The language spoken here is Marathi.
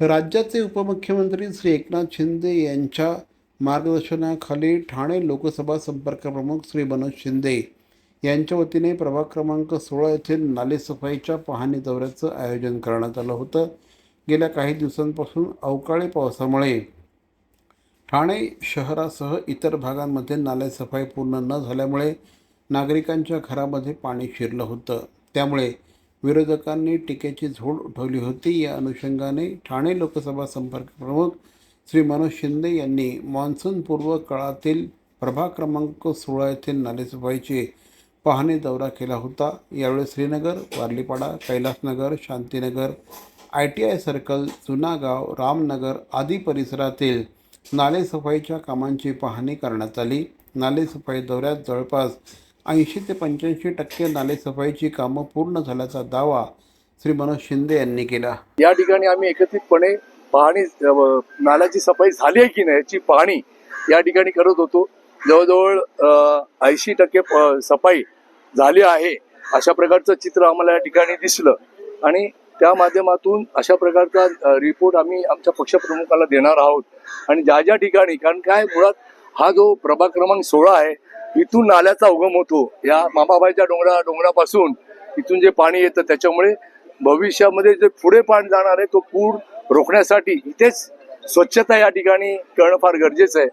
राज्याचे उपमुख्यमंत्री श्री एकनाथ शिंदे यांच्या मार्गदर्शनाखाली ठाणे लोकसभा संपर्क प्रमुख श्री मनोज शिंदे यांच्या वतीने प्रभाग क्रमांक सोळा येथील नालेसफाईच्या पाहणी दौऱ्याचं आयोजन करण्यात आलं होतं. गेल्या काही दिवसांपासून अवकाळी पावसामुळे ठाणे शहरासह इतर भागांमध्ये नालेसफाई पूर्ण न झाल्यामुळे नागरिकांच्या घरामध्ये पाणी शिरलं होतं. त्यामुळे विरोधकांनी टीकेची झोड उठवली होती. या अनुषंगाने ठाणे लोकसभा संपर्क प्रमुख श्री मनोज शिंदे यांनी मान्सूनपूर्व काळातील प्रभाग क्रमांक सोळा येथील नालेसफाईचे पाहणी दौरा केला होता. यावेळी Shrinagar Warlipada Kailasnagar Shantinagar I T I circle Junagaon Ramnagar आदी परिसरातील नालेसफाईच्या कामांची पाहणी करण्यात आली. नालेसफाई दौऱ्यात जवळपास ऐंशी ते पंच्याऐंशी टक्के नालेसफाईची कामं पूर्ण झाल्याचा दावा श्री मनोज शिंदे यांनी केला. या ठिकाणी आम्ही एकत्रितपणे पाहणी नाल्याची सफाई झाली आहे की नाही याची पाहणी या ठिकाणी करत होतो. जवळजवळ ऐंशी टक्के प- सफाई झाली आहे अशा प्रकारचं चित्र आम्हाला या ठिकाणी दिसलं. आणि त्या माध्यमातून अशा प्रकारचा रिपोर्ट आम्ही आमच्या पक्षप्रमुखाला देणार आहोत. आणि ज्या ज्या ठिकाणी कारण काय मुळात हा जो प्रभाग क्रमांक सोळा आहे इथून नाल्याचा उगम होतो. या मामाबाईच्या डोंगरा डोंगरापासून इथून जे पाणी येतं त्याच्यामुळे भविष्यामध्ये जे पुढे पाणी जाणार आहे तो पूर रोखण्यासाठी इथेच स्वच्छता या ठिकाणी करणं फार गरजेचं आहे.